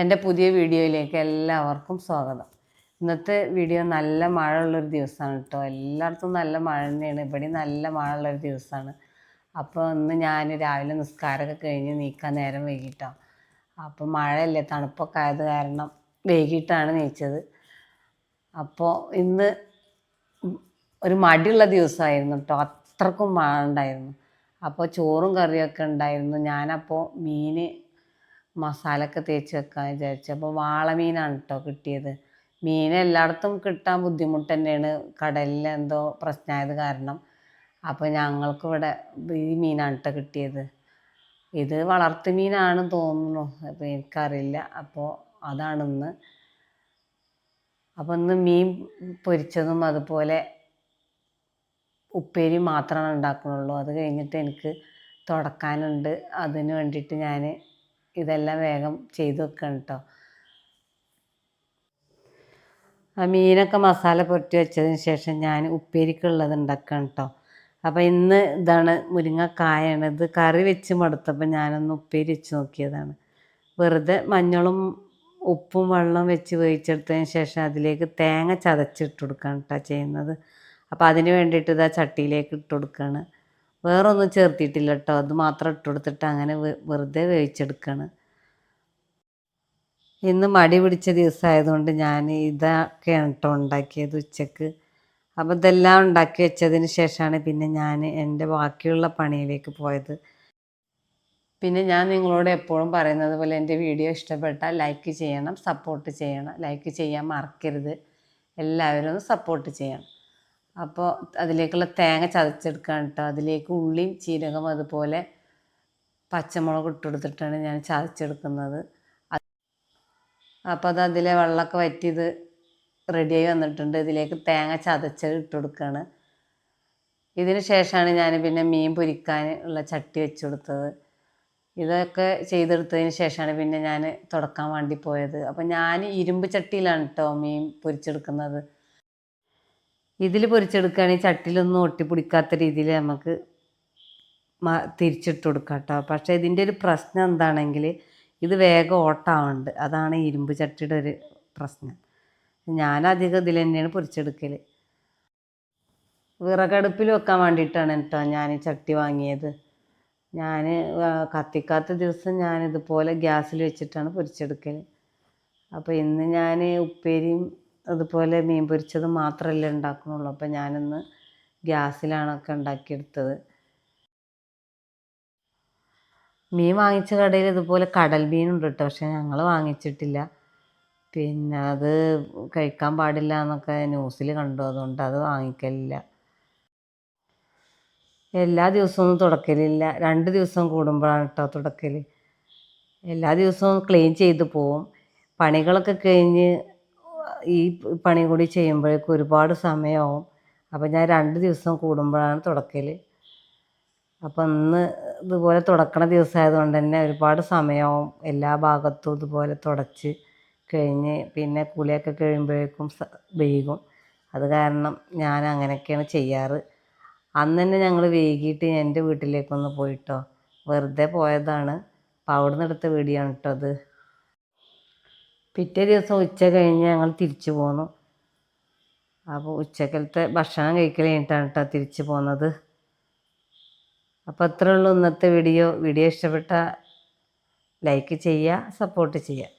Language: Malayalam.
എന്റെ പുതിയ വീഡിയോയിലേക്ക് എല്ലാവർക്കും സ്വാഗതം. ഇന്നത്തെ വീഡിയോ നല്ല മഴ ഉള്ളൊരു ദിവസമാണ് കേട്ടോ. എല്ലായിടത്തും നല്ല മഴ തന്നെയാണ്. ഇവിടെ നല്ല മഴ ഉള്ളൊരു ദിവസമാണ്. അപ്പോൾ ഇന്ന് ഞാൻ രാവിലെ നിസ്കാരമൊക്കെ കഴിഞ്ഞ് നീക്കാൻ നേരം വൈകിട്ടാണ് അപ്പോൾ മഴയല്ലേ തണുപ്പൊക്കെ ആയത് കാരണം വൈകിട്ടാണ് നീച്ചത്. അപ്പോൾ ഇന്ന് ഒരു മടിയുള്ള ദിവസമായിരുന്നു കേട്ടോ. അത്രക്കും മഴ ഉണ്ടായിരുന്നു. അപ്പോൾ ചോറും കറിയൊക്കെ ഉണ്ടായിരുന്നു. ഞാനപ്പോൾ മീൻ മസാലയൊക്കെ തേച്ച് വെക്കാൻ വിചാരിച്ചു. അപ്പോൾ വാളമീനാണ് കേട്ടോ കിട്ടിയത്. മീൻ എല്ലായിടത്തും കിട്ടാൻ ബുദ്ധിമുട്ട് തന്നെയാണ്. കടലിൽ എന്തോ പ്രശ്നമായത് കാരണം. അപ്പോൾ ഞങ്ങൾക്ക് ഇവിടെ ഈ മീനാണ് കേട്ടോ കിട്ടിയത്. ഇത് വളർത്തു മീനാണ് തോന്നുന്നു. അപ്പോൾ എനിക്കറിയില്ല. അപ്പോൾ അതാണ് ഇന്ന്. അപ്പോൾ ഇന്ന് മീൻ പൊരിച്ചതും അതുപോലെ ഉപ്പേരി മാത്രമാണ് ഉണ്ടാക്കുന്നുള്ളൂ. അത് കഴിഞ്ഞിട്ട് എനിക്ക് തുടക്കാനുണ്ട്. അതിന് വേണ്ടിയിട്ട് ഞാൻ ഇതെല്ലാം വേഗം ചെയ്ത് വെക്കണം കേട്ടോ ആ മീനൊക്കെ മസാല പുരട്ടി വെച്ചതിന് ശേഷം ഞാൻ ഉപ്പേരിക്കുള്ളത് ഉണ്ടാക്കണം കേട്ടോ അപ്പോൾ ഇന്ന് ഇതാണ് മുരിങ്ങക്കായാണ്. ഇത് കറി വെച്ച് മടുത്തപ്പോൾ ഞാനൊന്ന് ഉപ്പേരി വെച്ച് നോക്കിയതാണ്. വെറുതെ മഞ്ഞളും ഉപ്പും വെള്ളം വെച്ച് വേവിച്ചെടുത്തതിന് ശേഷം അതിലേക്ക് തേങ്ങ ചതച്ചിട്ട് കൊടുക്കുകയാണ് കേട്ടോ ചെയ്യുന്നത്. അപ്പോൾ അതിന് വേണ്ടിയിട്ട് ഇതാ ചട്ടിയിലേക്ക് ഇട്ട് കൊടുക്കുകയാണ് വേറെ ഒന്നും ചേർത്തിയിട്ടില്ല കേട്ടോ അത് മാത്രം ഇട്ട് കൊടുത്തിട്ട് അങ്ങനെ വെറുതെ വേവിച്ചെടുക്കുകയാണ് ഇന്ന് മടി പിടിച്ച ദിവസമായതുകൊണ്ട് ഞാൻ ഇതൊക്കെയാണ് കേട്ടോ ഉണ്ടാക്കിയത് ഉച്ചയ്ക്ക്. അപ്പോൾ ഇതെല്ലാം ഉണ്ടാക്കി വെച്ചതിന് ശേഷമാണ് പിന്നെ ഞാൻ എന്റെ ബാക്കിയുള്ള പണിയിലേക്ക് പോയത്. പിന്നെ ഞാൻ നിങ്ങളോട് എപ്പോഴും പറയുന്നത് പോലെ എന്റെ വീഡിയോ ഇഷ്ടപ്പെട്ടാൽ ലൈക്ക് ചെയ്യണം സപ്പോർട്ട് ചെയ്യണം. ലൈക്ക് ചെയ്യാൻ മറക്കരുത്. എല്ലാവരും സപ്പോർട്ട് ചെയ്യണം. അപ്പോൾ അതിലേക്കുള്ള തേങ്ങ ചതച്ചെടുക്കാൻ കേട്ടോ അതിലേക്ക് ഉള്ളിയും ജീരകം അതുപോലെ പച്ചമുളക് ഇട്ട് കൊടുത്തിട്ടാണ് ഞാൻ ചതച്ചെടുക്കുന്നത്. അപ്പോൾ അത് അതിലെ വെള്ളമൊക്കെ വറ്റിയത് റെഡിയായി വന്നിട്ടുണ്ട്. ഇതിലേക്ക് തേങ്ങ ചതച്ചത് ഇട്ട് കൊടുക്കുകയാണ് ഇതിന് ശേഷമാണ് ഞാൻ പിന്നെ മീൻ പൊരിക്കാൻ ഉള്ള ചട്ടി വെച്ച് കൊടുത്തത്. ഇതൊക്കെ ചെയ്തെടുത്തതിന് ശേഷമാണ് പിന്നെ ഞാൻ തുടക്കാൻ വേണ്ടി പോയത്. അപ്പോൾ ഞാൻ ഇരുമ്പ് ചട്ടിയിലാണ് കേട്ടോ മീൻ പൊരിച്ചെടുക്കുന്നത്. ഇതിൽ പൊരിച്ചെടുക്കുകയാണെങ്കിൽ ചട്ടിയിലൊന്നും ഒട്ടിപ്പിടിക്കാത്ത രീതിയിൽ നമുക്ക് തിരിച്ചിട്ട് കൊടുക്കാം കേട്ടോ. പക്ഷേ ഇതിന്റെ ഒരു പ്രശ്നം എന്താണെങ്കിൽ ഇത് വേഗം ഓട്ടാവുന്നുണ്ട്. അതാണ് ഇരുമ്പ് ചട്ടിയുടെ ഒരു പ്രശ്നം. ഞാനധികം ഇതിൽ തന്നെയാണ് പൊരിച്ചെടുക്കൽ. വിറകടുപ്പിൽ വെക്കാൻ വേണ്ടിയിട്ടാണ് കേട്ടോ ഞാൻ ചട്ടി വാങ്ങിയത്. ഞാൻ കത്തിക്കാത്ത ദിവസം ഞാനിതുപോലെ ഗ്യാസിൽ വെച്ചിട്ടാണ് പൊരിച്ചെടുക്കൽ. അപ്പോൾ ഇന്ന് ഞാൻ ഉപ്പേരിയും അതുപോലെ മീൻ പൊരിച്ചത് മാത്രമല്ലേ ഉണ്ടാക്കുന്നുള്ളൂ. അപ്പം ഞാനിന്ന് ഗ്യാസിലാണൊക്കെ ഉണ്ടാക്കിയെടുത്തത്. മീൻ വാങ്ങിച്ച കടയിൽ ഇതുപോലെ കടൽ മീനുണ്ട് കേട്ടോ. പക്ഷെ ഞങ്ങൾ വാങ്ങിച്ചിട്ടില്ല. പിന്നെ അത് കഴിക്കാൻ പാടില്ല എന്നൊക്കെ ന്യൂസിൽ കണ്ടു. അതുകൊണ്ട് അത് വാങ്ങിക്കലില്ല. എല്ലാ ദിവസവും തുടക്കലില്ല. രണ്ട് ദിവസം കൂടുമ്പോഴാണ് കേട്ടോ തുടക്കൽ എല്ലാ ദിവസവും ക്ലീൻ ചെയ്ത് പോവും. പണികളൊക്കെ കഴിഞ്ഞ് ഈ പണി കൂടി ചെയ്യുമ്പോഴേക്കും ഒരുപാട് സമയമാവും. അപ്പോൾ ഞാൻ രണ്ട് ദിവസം കൂടുമ്പോഴാണ് തുടക്കൽ അപ്പോൾ ഇന്ന് ഇതുപോലെ തുടക്കണ ദിവസമായതുകൊണ്ട് തന്നെ ഒരുപാട് സമയമാവും എല്ലാ ഭാഗത്തും ഇതുപോലെ തുടച്ച് കഴിഞ്ഞ് പിന്നെ കുളിയൊക്കെ കഴിയുമ്പോഴേക്കും വൈകും. അത് കാരണം ഞാൻ അങ്ങനെയൊക്കെയാണ് ചെയ്യാറ്. അന്ന് തന്നെ ഞങ്ങൾ വൈകിട്ട് എന്റെ വീട്ടിലേക്കൊന്ന് പോയിട്ടോ. വെറുതെ പോയതാണ്. അപ്പോൾ അവിടുന്ന് എടുത്ത വീഡിയോ ആണ് കേട്ടോ അത്. പിറ്റേ ദിവസം ഉച്ച കഴിഞ്ഞ് ഞങ്ങൾ തിരിച്ചു പോന്നു. അപ്പോൾ ഉച്ചക്കലത്തെ ഭക്ഷണം കഴിക്കൽ കഴിഞ്ഞിട്ടാണ് കേട്ടോ തിരിച്ചു പോകുന്നത് അപ്പോൾ അത്രേ ഉള്ളൂ ഇന്നത്തെ വീഡിയോ. വീഡിയോ ഇഷ്ടപ്പെട്ട ലൈക്ക് ചെയ്യുക സപ്പോർട്ട് ചെയ്യുക.